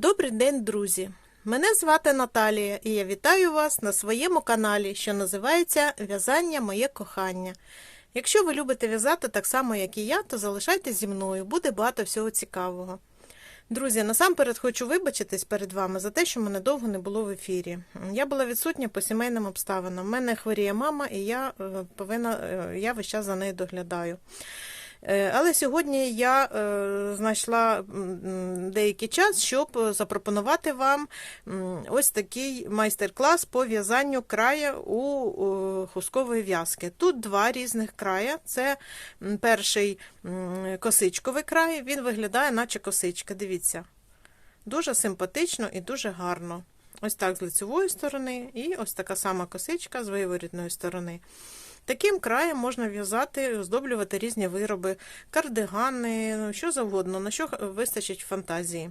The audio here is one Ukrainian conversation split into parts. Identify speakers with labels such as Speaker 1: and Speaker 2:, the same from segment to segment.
Speaker 1: Добрий день, друзі! Мене звати Наталія і я вітаю вас на своєму каналі, що називається В'язання Моє кохання. Якщо ви любите в'язати так само, як і я, то залишайтесь зі мною, буде багато всього цікавого. Друзі, насамперед хочу вибачитись перед вами за те, що мене довго не було в ефірі. Я була відсутня по сімейним обставинам. У мене хворіє мама, і я е, повинна, е, я весь час за нею доглядаю. Е, Але сьогодні я е, знайшла деякий час, щоб запропонувати вам ось такий майстер-клас по в'язанню края у е, хускової в'язки. Тут два різних края. Це перший косичковий край, він виглядає, наче косичка. Дивіться. Дуже симпатично і дуже гарно. Ось так з лицевої сторони, і ось така сама косичка з виворітної сторони. Таким краєм можна в'язати, оздоблювати різні вироби, кардигани, ну, що завгодно, на що вистачить фантазії.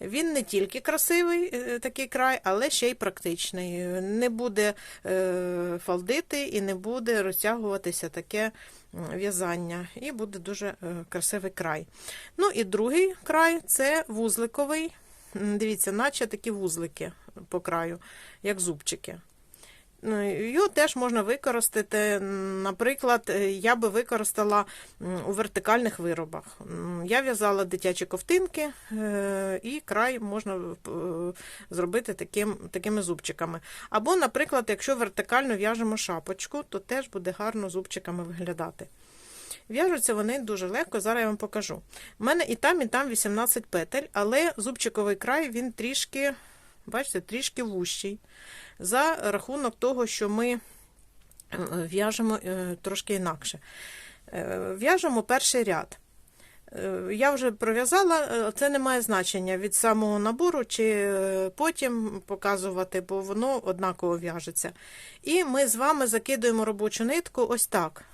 Speaker 1: Він не тільки красивий, е, такий край, але ще й практичний. Не буде е, фалдити і не буде розтягуватися таке в'язання. І буде дуже е, красивий край. Ну і другий край це вузликовий. Дивіться, наче такі вузлики по краю, як зубчики. Ну, Його теж можна використати. Наприклад, е, я би використала у вертикальних виробах. Я в'язала дитячі ковтинки, е, і край можна е, зробити таким, такими зубчиками. Або, наприклад, якщо вертикально в'яжемо шапочку, то теж буде гарно зубчиками виглядати. В'яжуться вони дуже легко, зараз я вам покажу. У мене і там, і там 18 петель, але зубчиковий край він трішки, бачите, трішки вущий. За рахунок того, що ми е, в'яжемо е, трошки інакше. Е, В'яжемо перший ряд. Я вже пров'язала, це не має значення від самого набору чи потім показувати, бо воно однаково в'яжеться. І ми з вами закидуємо робочу нитку ось так.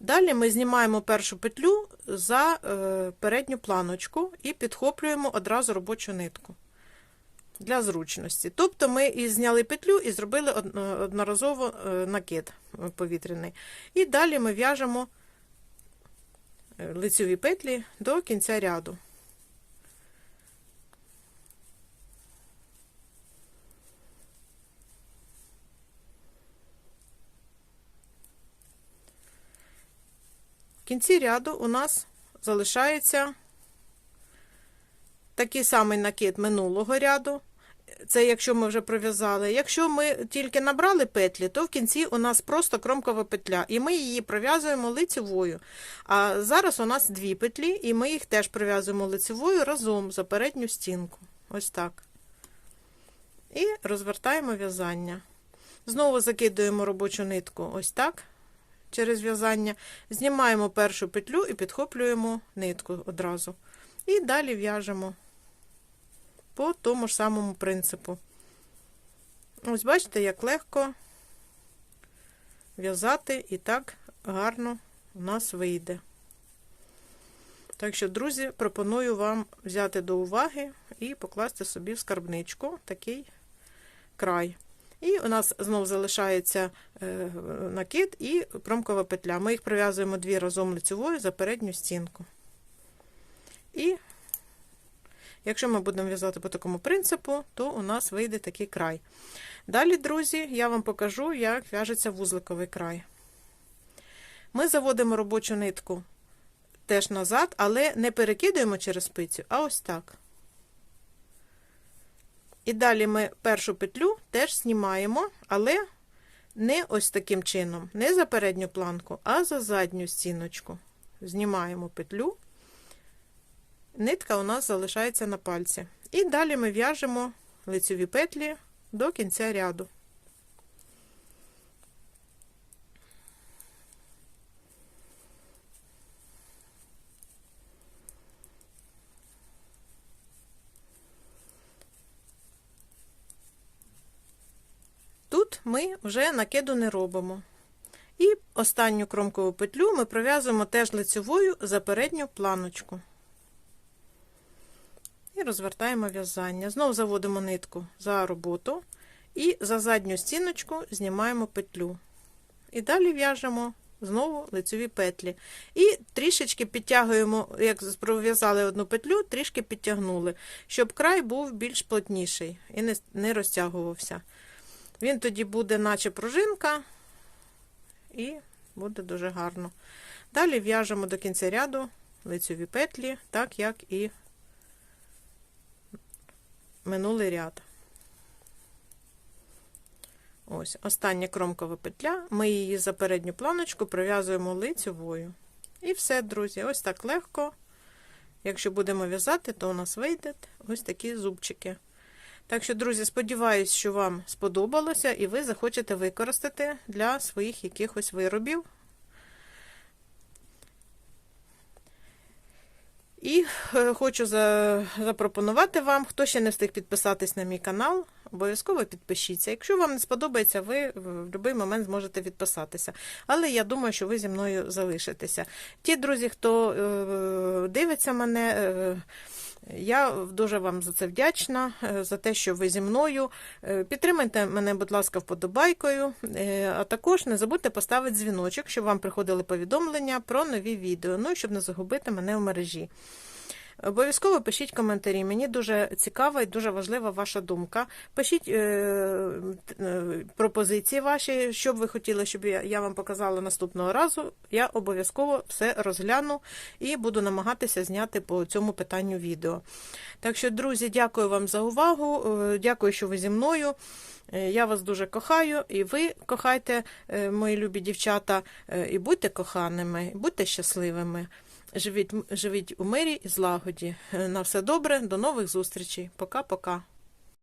Speaker 1: Далі ми знімаємо першу петлю за е, передню планочку і підхоплюємо одразу робочу нитку для зручності. Тобто ми і зняли петлю і зробили е, одноразово е, накид повітряний. І далі ми в'яжемо лицеві петлі до кінця ряду. Кінці ряду у нас залишається такий самий накид минулого ряду. Це якщо ми вже пров'язали. Якщо ми тільки набрали петлі, то в кінці у нас просто кромкова петля, і ми її пров'язуємо лицевою. А зараз у нас дві петлі, і ми їх теж пров'язуємо лицевою разом за передню стінку. Ось так. І розвертаємо в'язання. Знову закидуємо робочу нитку ось так через в'язання. Знімаємо першу петлю і підхоплюємо нитку одразу. І далі в'яжемо по тому ж самому принципу. Ось бачите, як легко в'язати і так гарно у нас вийде. Так що, друзі, пропоную вам взяти до уваги і покласти собі в скарбничку такий край. І у нас знову залишається е, накид і промкова петля. Ми їх прив'язуємо дві разом лицевою за передню стінку. І якщо ми будемо в'язати по такому принципу, то у нас вийде такий край. Далі, друзі, я вам покажу, як в'яжеться вузликовий край. Ми заводимо робочу нитку теж назад, але не перекидуємо через спицю, а ось так. І далі ми першу петлю теж знімаємо, але не ось таким чином, не за передню планку, а за задню стіночку. Знімаємо петлю, нитка у нас залишається на пальці. І далі ми в'яжемо лицеві петлі до кінця ряду. Тут ми вже накиду не робимо. І останню кромкову петлю ми пров'язуємо теж лицевою за передню планочку. І розвертаємо в'язання. Знову заводимо нитку за роботу і за задню стіночку знімаємо петлю. І далі в'яжемо знову лицеві петлі. І трішечки підтягуємо, як пров'язали одну петлю, трішки підтягнули, щоб край був більш плотніший і не, не розтягувався. Він тоді буде, наче пружинка, і буде дуже гарно. Далі в'яжемо до кінця ряду лицеві петлі, так як і минулий ряд. Ось, остання кромкова петля. Ми її за передню планочку пров'язуємо лицевою. І все, друзі, ось так легко. Якщо будемо в'язати, то у нас вийде ось такі зубчики. Так що, друзі, сподіваюся, що вам сподобалося і ви захочете використати для своїх якихось виробів. І е, хочу запропонувати вам, хто ще не встиг підписатись на мій канал, обов'язково підпишіться. Якщо вам не сподобається, ви в будь-який момент зможете відписатися. Але я думаю, що ви зі мною залишитеся. Ті друзі, хто е, дивиться мене. Я дуже вам за це вдячна, е, за те, що ви зі мною. Е, Підтримайте мене, будь ласка, вподобайкою, е, а також не забудьте поставити дзвіночок, щоб вам приходили повідомлення про нові відео, ну і щоб не загубити мене в мережі. Обов'язково пишіть коментарі. Мені дуже цікава і дуже важлива ваша думка. Пишіть е, е, пропозиції ваші, що б ви хотіли, щоб я, вам показала наступного разу. Я обов'язково все розгляну і буду намагатися зняти по цьому питанню відео. Так що, друзі, дякую вам за увагу. е, Дякую, що ви зі мною. Е, Я вас дуже кохаю, і ви кохайте, мої любі дівчата, і будьте коханими, і будьте щасливими. Живіть, живіть у мирі і злагоді. Е, На все добре, до нових зустрічей. Пока-пока.